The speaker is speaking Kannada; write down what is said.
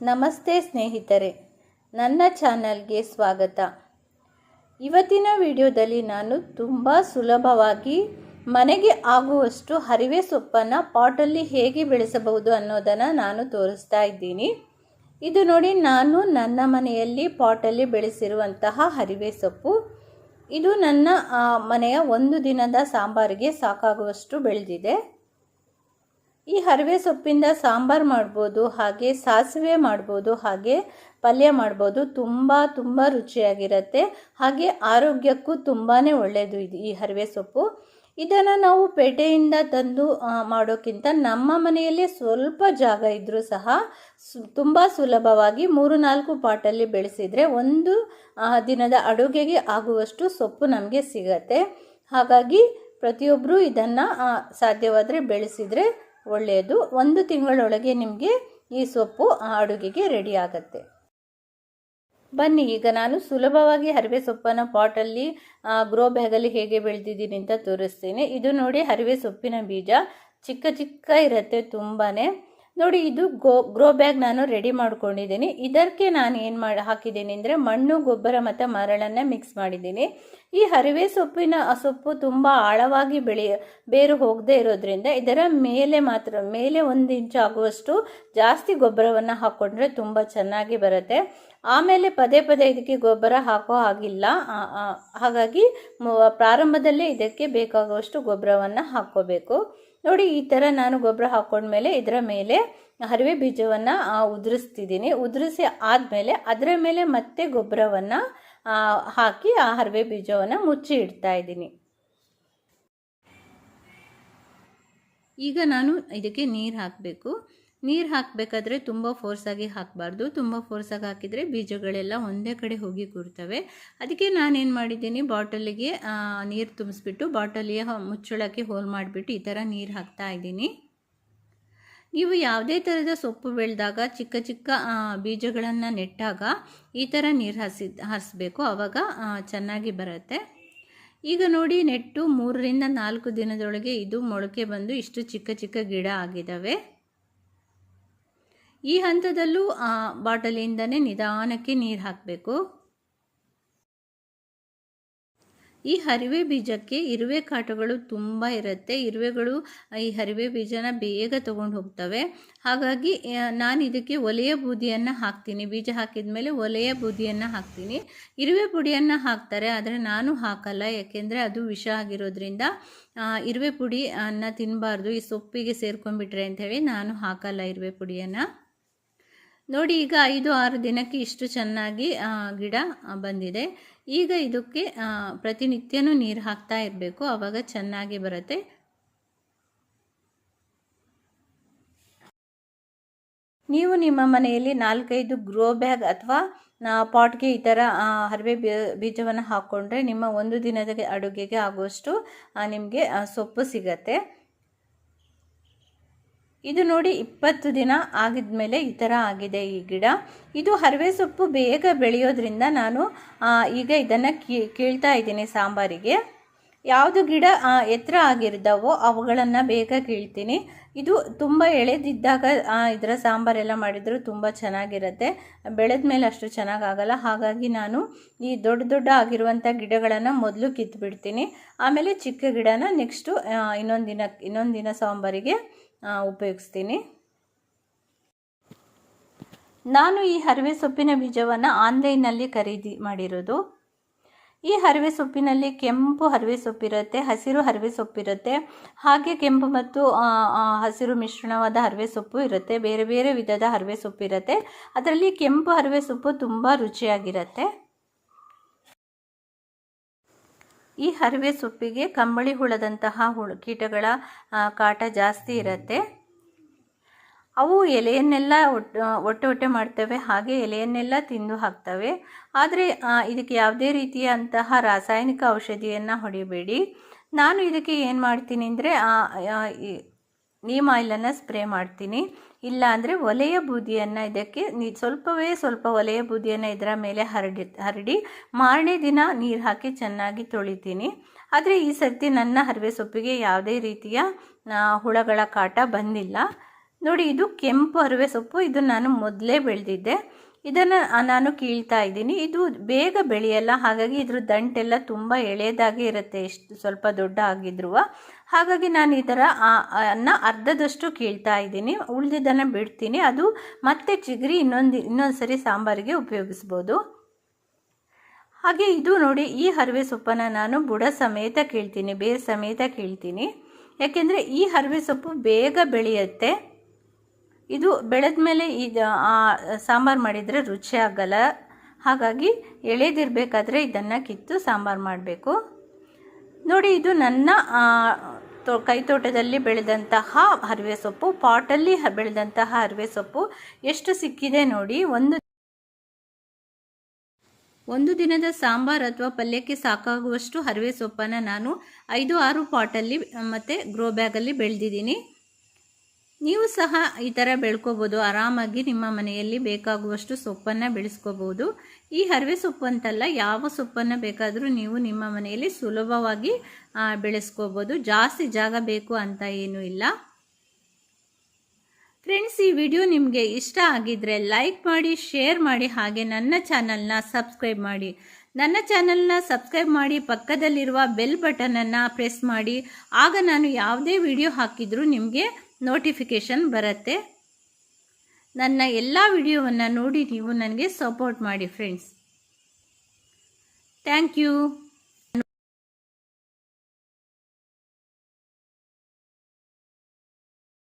ನಮಸ್ತೆ ಸ್ನೇಹಿತರೆ, ನನ್ನ ಚಾನಲ್ಗೆ ಸ್ವಾಗತ. ಇವತ್ತಿನ ವಿಡಿಯೋದಲ್ಲಿ ನಾನು ತುಂಬ ಸುಲಭವಾಗಿ ಮನೆಗೆ ಆಗುವಷ್ಟು ಹರಿವೆ ಸೊಪ್ಪನ್ನು ಪಾಟಲ್ಲಿ ಹೇಗೆ ಬೆಳೆಸಬಹುದು ಅನ್ನೋದನ್ನು ನಾನು ತೋರಿಸ್ತಾ ಇದ್ದೀನಿ. ಇದು ನೋಡಿ, ನಾನು ನನ್ನ ಮನೆಯಲ್ಲಿ ಪಾಟಲ್ಲಿ ಬೆಳೆಸಿರುವಂತಹ ಹರಿವೆ ಸೊಪ್ಪು. ಇದು ನನ್ನ ಮನೆಯ ಒಂದು ದಿನದ ಸಾಂಬಾರಿಗೆ ಸಾಕಾಗುವಷ್ಟು ಬೆಳೆದಿದೆ. ಈ ಹರಿವೆ ಸೊಪ್ಪಿಂದ ಸಾಂಬಾರು ಮಾಡ್ಬೋದು, ಹಾಗೆ ಸಾಸಿವೆ ಮಾಡ್ಬೋದು, ಹಾಗೆ ಪಲ್ಯ ಮಾಡ್ಬೋದು. ತುಂಬ ತುಂಬ ರುಚಿಯಾಗಿರುತ್ತೆ. ಹಾಗೆ ಆರೋಗ್ಯಕ್ಕೂ ತುಂಬಾ ಒಳ್ಳೆಯದು ಇದು, ಈ ಹರಿವೆ ಸೊಪ್ಪು. ಇದನ್ನು ನಾವು ಪೇಟೆಯಿಂದ ತಂದು ಮಾಡೋಕ್ಕಿಂತ ನಮ್ಮ ಮನೆಯಲ್ಲಿ ಸ್ವಲ್ಪ ಜಾಗ ಇದ್ದರೂ ಸಹ ತುಂಬ ಸುಲಭವಾಗಿ ಮೂರು ನಾಲ್ಕು ಪಾಟಲ್ಲಿ ಬೆಳೆಸಿದರೆ ಒಂದು ದಿನದ ಅಡುಗೆಗೆ ಆಗುವಷ್ಟು ಸೊಪ್ಪು ನಮಗೆ ಸಿಗತ್ತೆ. ಹಾಗಾಗಿ ಪ್ರತಿಯೊಬ್ಬರೂ ಇದನ್ನು ಸಾಧ್ಯವಾದರೆ ಬೆಳೆಸಿದರೆ ಒಳ್ಳೆಯದು. ಒಂದು ತಿಂಗಳೊಳಗೆ ನಿಮಗೆ ಈ ಸೊಪ್ಪು ಆ ಅಡುಗೆಗೆ ರೆಡಿ ಆಗುತ್ತೆ. ಬನ್ನಿ, ಈಗ ನಾನು ಸುಲಭವಾಗಿ ಹರಿವೆ ಸೊಪ್ಪನ್ನು ಪಾಟಲ್ಲಿ ಗ್ರೋ ಬ್ಯಾಗಲ್ಲಿ ಹೇಗೆ ಬೆಳೆದಿದ್ದೀನಿ ಅಂತ ತೋರಿಸ್ತೀನಿ. ಇದು ನೋಡಿ ಹರಿವೆ ಸೊಪ್ಪಿನ ಬೀಜ ಚಿಕ್ಕ ಚಿಕ್ಕ ಇರುತ್ತೆ ತುಂಬಾ ನೋಡಿ ಇದು ಗೋ ಗ್ರೋ ಬ್ಯಾಗ್ ನಾನು ರೆಡಿ ಮಾಡ್ಕೊಂಡಿದ್ದೀನಿ. ಇದಕ್ಕೆ ನಾನು ಏನು ಮಾಡಿ ಹಾಕಿದ್ದೀನಿ ಅಂದರೆ ಮಣ್ಣು ಗೊಬ್ಬರ ಮತ್ತು ಮರಳನ್ನು ಮಿಕ್ಸ್ ಮಾಡಿದ್ದೀನಿ. ಈ ಹರಿವೆ ಸೊಪ್ಪಿನ ಸೊಪ್ಪು ತುಂಬ ಆಳವಾಗಿ ಬೆಳೆಯ ಬೇರು ಹೋಗದೇ ಇರೋದ್ರಿಂದ ಇದರ ಮೇಲೆ ಮಾತ್ರ ಮೇಲೆ ಒಂದು ಇಂಚು ಆಗುವಷ್ಟು ಜಾಸ್ತಿ ಗೊಬ್ಬರವನ್ನು ಹಾಕ್ಕೊಂಡ್ರೆ ತುಂಬ ಚೆನ್ನಾಗಿ ಬರುತ್ತೆ. ಆಮೇಲೆ ಪದೇ ಪದೇ ಇದಕ್ಕೆ ಗೊಬ್ಬರ ಹಾಕೋ ಹಾಗಿಲ್ಲ. ಆ, ಆ, ಹಾಗಾಗಿ ಪ್ರಾರಂಭದಲ್ಲೇ ಇದಕ್ಕೆ ಬೇಕಾಗುವಷ್ಟು ಗೊಬ್ಬರವನ್ನು ಹಾಕ್ಕೋಬೇಕು. ನೋಡಿ, ಈ ಥರ ನಾನು ಗೊಬ್ಬರ ಹಾಕೊಂಡ್ಮೇಲೆ ಇದರ ಮೇಲೆ ಹರಿವೆ ಬೀಜವನ್ನು ಉದುರಿಸ್ತಿದ್ದೀನಿ. ಉದುರಿಸಿ ಆದಮೇಲೆ ಅದರ ಮೇಲೆ ಮತ್ತೆ ಗೊಬ್ಬರವನ್ನು ಹಾಕಿ ಆ ಹರಿವೆ ಬೀಜವನ್ನು ಮುಚ್ಚಿ ಇಡ್ತಾ ಇದ್ದೀನಿ. ಈಗ ನಾನು ಇದಕ್ಕೆ ನೀರು ಹಾಕಬೇಕು. ನೀರು ಹಾಕಬೇಕಾದ್ರೆ ತುಂಬ ಫೋರ್ಸಾಗಿ ಹಾಕಬಾರ್ದು. ತುಂಬ ಫೋರ್ಸಾಗಿ ಹಾಕಿದರೆ ಬೀಜಗಳೆಲ್ಲ ಒಂದೇ ಕಡೆ ಹೋಗಿ ಕೂರ್ತವೆ. ಅದಕ್ಕೆ ನಾನೇನು ಮಾಡಿದ್ದೀನಿ, ಬಾಟಲಿಗೆ ನೀರು ತುಂಬಿಸ್ಬಿಟ್ಟು ಬಾಟಲಿಯ ಮುಚ್ಚಳಕ್ಕೆ ಹೋಲ್ ಮಾಡಿಬಿಟ್ಟು ಈ ಥರ ನೀರು ಹಾಕ್ತಾ ಇದ್ದೀನಿ. ನೀವು ಯಾವುದೇ ಥರದ ಸೊಪ್ಪು ಬೆಳೆದಾಗ, ಚಿಕ್ಕ ಚಿಕ್ಕ ಬೀಜಗಳನ್ನು ನೆಟ್ಟಾಗ ಈ ಥರ ನೀರು ಹಸಿ ಹಾರಿಸ್ಬೇಕು ಆವಾಗ ಚೆನ್ನಾಗಿ ಬರುತ್ತೆ. ಈಗ ನೋಡಿ, ನೆಟ್ಟು ಮೂರರಿಂದ ನಾಲ್ಕು ದಿನದೊಳಗೆ ಇದು ಮೊಳಕೆ ಬಂದು ಇಷ್ಟು ಚಿಕ್ಕ ಚಿಕ್ಕ ಗಿಡ ಆಗಿದ್ದಾವೆ. ಈ ಹಂತದಲ್ಲೂ ಆ, ಬಾಟಲಿಯಿಂದನೇ ನಿಧಾನಕ್ಕೆ ನೀರು ಹಾಕಬೇಕು. ಈ ಹರಿವೆ ಬೀಜಕ್ಕೆ ಇರುವೆ ಕಾಟಗಳು ತುಂಬ ಇರುತ್ತೆ. ಇರುವೆಗಳು ಈ ಹರಿವೆ ಬೀಜನ ಬೇಗ ತೊಗೊಂಡು ಹೋಗ್ತವೆ. ಹಾಗಾಗಿ ನಾನು ಇದಕ್ಕೆ ಒಲೆಯ ಬೂದಿಯನ್ನು ಹಾಕ್ತೀನಿ. ಬೀಜ ಹಾಕಿದ ಮೇಲೆ ಒಲೆಯ ಬೂದಿಯನ್ನು ಹಾಕ್ತೀನಿ. ಇರುವೆ ಪುಡಿಯನ್ನು ಹಾಕ್ತಾರೆ ಆದರೆ ನಾನು ಹಾಕಲ್ಲ. ಯಾಕೆಂದರೆ ಅದು ವಿಷ ಆಗಿರೋದ್ರಿಂದ ಇರುವೆ ಪುಡಿಯನ್ನು ತಿನ್ನಬಾರ್ದು ಈ ಸೊಪ್ಪಿಗೆ ಸೇರ್ಕೊಂಡ್ಬಿಟ್ರೆ ಅಂಥೇಳಿ ನಾನು ಹಾಕಲ್ಲ ಇರುವೆ ಪುಡಿಯನ್ನು. ನೋಡಿ, ಈಗ ಐದು ಆರು ದಿನಕ್ಕೆ ಇಷ್ಟು ಚೆನ್ನಾಗಿ ಗಿಡ ಬಂದಿದೆ. ಈಗ ಇದಕ್ಕೆ ಪ್ರತಿನಿತ್ಯನೂ ನೀರು ಹಾಕ್ತಾ ಇರಬೇಕು. ಆವಾಗ ಚೆನ್ನಾಗಿ ಬರುತ್ತೆ. ನೀವು ನಿಮ್ಮ ಮನೆಯಲ್ಲಿ ನಾಲ್ಕೈದು ಗ್ರೋ ಬ್ಯಾಗ್ ಅಥವಾ ಪಾಟ್ಗೆ ಈ ಥರ ಹರಿವೆ ಬೀಜವನ್ನು ಹಾಕ್ಕೊಂಡ್ರೆ ನಿಮ್ಮ ಒಂದು ದಿನದ ಅಡುಗೆಗೆ ಆಗುವಷ್ಟು ನಿಮಗೆ ಸೊಪ್ಪು ಸಿಗತ್ತೆ. ಇದು ನೋಡಿ ಇಪ್ಪತ್ತು ದಿನ ಆಗಿದ್ಮೇಲೆ ಈ ಥರ ಆಗಿದೆ ಈ ಗಿಡ. ಇದು ಹರವೆ ಸೊಪ್ಪು ಬೇಗ ಬೆಳೆಯೋದ್ರಿಂದ ನಾನು ಈಗ ಇದನ್ನು ಕೀಳ್ತಾ ಇದ್ದೀನಿ ಸಾಂಬಾರಿಗೆ. ಯಾವುದು ಗಿಡ ಎತ್ತರ ಆಗಿರ್ದವೋ ಅವುಗಳನ್ನು ಬೇಗ ಕೀಳ್ತೀನಿ. ಇದು ತುಂಬ ಎಳೆದಿದ್ದಾಗ ಇದರ ಸಾಂಬಾರೆಲ್ಲ ಮಾಡಿದರೂ ತುಂಬ ಚೆನ್ನಾಗಿರುತ್ತೆ. ಬೆಳೆದ ಮೇಲೆ ಅಷ್ಟು ಚೆನ್ನಾಗಾಗಲ್ಲ. ಹಾಗಾಗಿ ನಾನು ಈ ದೊಡ್ಡ ದೊಡ್ಡ ಆಗಿರುವಂಥ ಗಿಡಗಳನ್ನು ಮೊದಲು ಕಿತ್ಬಿಡ್ತೀನಿ. ಆಮೇಲೆ ಚಿಕ್ಕ ಗಿಡನ ನೆಕ್ಸ್ಟು ಇನ್ನೊಂದು ದಿನ ಇನ್ನೊಂದು ದಿನ ಸಾಂಬಾರಿಗೆ ಉಪಯೋಗಿಸ್ತೀನಿ. ನಾನು ಈ ಹರಿವೆ ಸೊಪ್ಪಿನ ಬೀಜವನ್ನು ಆನ್ಲೈನ್ನಲ್ಲಿ ಖರೀದಿ ಮಾಡಿರೋದು. ಈ ಹರಿವೆ ಸೊಪ್ಪಿನಲ್ಲಿ ಕೆಂಪು ಹರಿವೆ ಸೊಪ್ಪಿರುತ್ತೆ, ಹಸಿರು ಹರಿವೆ ಸೊಪ್ಪಿರುತ್ತೆ. ಹಾಗೆ ಕೆಂಪು ಮತ್ತು ಹಸಿರು ಮಿಶ್ರಣವಾದ ಹರಿವೆ ಸೊಪ್ಪು ಇರುತ್ತೆ. ಬೇರೆ ಬೇರೆ ವಿಧದ ಹರಿವೆ ಸೊಪ್ಪು ಇರುತ್ತೆ ಅದರಲ್ಲಿ ಕೆಂಪು ಹರಿವೆ ಸೊಪ್ಪು ತುಂಬ ರುಚಿಯಾಗಿರುತ್ತೆ. ಈ ಹರಿವೆ ಸೊಪ್ಪಿಗೆ ಕಂಬಳಿ ಹುಳದಂತಹ ಹುಳ ಕೀಟಗಳ ಕಾಟ ಜಾಸ್ತಿ ಇರುತ್ತೆ. ಅವು ಎಲೆಯನ್ನೆಲ್ಲ ಒಟ್ಟು, ಒಟ್ಟೆ ಒಟ್ಟೆ ಮಾಡ್ತವೆ, ಹಾಗೆ ಎಲೆಯನ್ನೆಲ್ಲ ತಿಂದು ಹಾಕ್ತವೆ. ಆದರೆ ಇದಕ್ಕೆ ಯಾವುದೇ ರೀತಿಯಂತಹ ರಾಸಾಯನಿಕ ಔಷಧಿಯನ್ನು ಹೊಡಿಬೇಡಿ. ನಾನು ಇದಕ್ಕೆ ಏನು ಮಾಡ್ತೀನಿ ಅಂದರೆ ನೀಮ್ ಆಯಿಲನ್ನು ಸ್ಪ್ರೇ ಮಾಡ್ತೀನಿ. ಇಲ್ಲ ಅಂದರೆ ಒಲೆಯ ಬೂದಿಯನ್ನು ಇದಕ್ಕೆ ನೀ, ಸ್ವಲ್ಪವೇ ಸ್ವಲ್ಪ ಒಲೆಯ ಬೂದಿಯನ್ನು ಇದರ ಮೇಲೆ ಹರಡಿ ಹರಡಿ ಮಾರನೇ ದಿನ ನೀರು ಹಾಕಿ ಚೆನ್ನಾಗಿ ತೊಳಿತೀನಿ. ಆದರೆ ಈ ಸರ್ತಿ ನನ್ನ ಹರಿವೆ ಸೊಪ್ಪಿಗೆ ಯಾವುದೇ ರೀತಿಯ ಹುಳಗಳ ಕಾಟ ಬಂದಿಲ್ಲ. ನೋಡಿ, ಇದು ಕೆಂಪು ಅರಿವೆ ಸೊಪ್ಪು. ಇದು ನಾನು ಮೊದಲೇ ಬೆಳೆದಿದ್ದೆ. ಇದನ್ನು ನಾನು ಕೀಳ್ತಾ ಇದ್ದೀನಿ. ಇದು ಬೇಗ ಬೆಳೆಯಲ್ಲ. ಹಾಗಾಗಿ ಇದ್ರ ದಂಟೆಲ್ಲ ತುಂಬ ಎಳೆದಾಗಿ ಇರುತ್ತೆ. ಎಷ್ಟು ಸ್ವಲ್ಪ ದೊಡ್ಡ ಆಗಿದ್ರು ಹಾಗಾಗಿ ನಾನು ಇದರ ಅನ್ನ ಅರ್ಧದಷ್ಟು ಕೀಳ್ತಾ ಇದ್ದೀನಿ. ಉಳಿದಿದ್ದನ್ನು ಬಿಡ್ತೀನಿ. ಅದು ಮತ್ತೆ ಚಿಗರಿ ಇನ್ನೊಂದು ಇನ್ನೊಂದು ಸರಿ ಸಾಂಬಾರಿಗೆ ಉಪಯೋಗಿಸ್ಬೋದು. ಹಾಗೆ ಇದು ನೋಡಿ, ಈ ಹರಿವೆ ಸೊಪ್ಪನ್ನು ನಾನು ಬುಡ ಸಮೇತ ಕೀಳ್ತೀನಿ, ಬೇರೆ ಸಮೇತ ಕೀಳ್ತೀನಿ. ಯಾಕೆಂದರೆ ಈ ಹರಿವೆ ಸೊಪ್ಪು ಬೇಗ ಬೆಳೆಯುತ್ತೆ. ಇದು ಬೆಳೆದ ಮೇಲೆ ಇದು ಸಾಂಬಾರು ಮಾಡಿದರೆ ರುಚಿ ಆಗಲ್ಲ. ಹಾಗಾಗಿ ಎಳೆದಿರಬೇಕಾದ್ರೆ ಇದನ್ನು ಕಿತ್ತು ಸಾಂಬಾರು ಮಾಡಬೇಕು. ನೋಡಿ, ಇದು ನನ್ನ ತೋ ಕೈತೋಟದಲ್ಲಿ ಬೆಳೆದಂತಹ ಹರಿವೆ ಸೊಪ್ಪು, ಪಾಟಲ್ಲಿ ಬೆಳೆದಂತಹ ಹರಿವೆ ಸೊಪ್ಪು ಎಷ್ಟು ಸಿಕ್ಕಿದೆ ನೋಡಿ. ಒಂದು ಒಂದು ದಿನದ ಸಾಂಬಾರ್ ಅಥವಾ ಪಲ್ಯಕ್ಕೆ ಸಾಕಾಗುವಷ್ಟು ಹರಿವೆ ಸೊಪ್ಪನ್ನು ನಾನು ಐದು ಆರು ಪಾಟಲ್ಲಿ ಮತ್ತು ಗ್ರೋ ಬ್ಯಾಗಲ್ಲಿ ಬೆಳೆದಿದ್ದೀನಿ. ನೀವು ಸಹ ಈ ಥರ ಬೆಳ್ಕೋಬೋದು. ಆರಾಮಾಗಿ ನಿಮ್ಮ ಮನೆಯಲ್ಲಿ ಬೇಕಾಗುವಷ್ಟು ಸೊಪ್ಪನ್ನು ಬೆಳೆಸ್ಕೋಬೋದು. ಈ ಹರಿವೆ ಸೊಪ್ಪು ಅಂತಲ್ಲ, ಯಾವ ಸೊಪ್ಪನ್ನು ಬೇಕಾದರೂ ನೀವು ನಿಮ್ಮ ಮನೆಯಲ್ಲಿ ಸುಲಭವಾಗಿ ಬೆಳೆಸ್ಕೋಬೋದು. ಜಾಸ್ತಿ ಜಾಗ ಬೇಕು ಅಂತ ಏನೂ ಇಲ್ಲ. ಫ್ರೆಂಡ್ಸ್, ಈ ವಿಡಿಯೋ ನಿಮಗೆ ಇಷ್ಟ ಆಗಿದ್ರೆ ಲೈಕ್ ಮಾಡಿ, ಶೇರ್ ಮಾಡಿ, ಹಾಗೆ ನನ್ನ ಚಾನಲ್ನ ಸಬ್ಸ್ಕ್ರೈಬ್ ಮಾಡಿ. ನನ್ನ ಚಾನಲ್ನ ಸಬ್ಸ್ಕ್ರೈಬ್ ಮಾಡಿ, ಪಕ್ಕದಲ್ಲಿರುವ ಬೆಲ್ ಬಟನನ್ನು ಪ್ರೆಸ್ ಮಾಡಿ. ಆಗ ನಾನು ಯಾವುದೇ ವಿಡಿಯೋ ಹಾಕಿದರೂ ನಿಮಗೆ ನೋಟಿಫಿಕೇಷನ್ ಬರುತ್ತೆ. ನನ್ನ ಎಲ್ಲ ವಿಡಿಯೋವನ್ನು ನೋಡಿ ನೀವು ನನಗೆ ಸಪೋರ್ಟ್ ಮಾಡಿ ಫ್ರೆಂಡ್ಸ್ ಥ್ಯಾಂಕ್ ಯು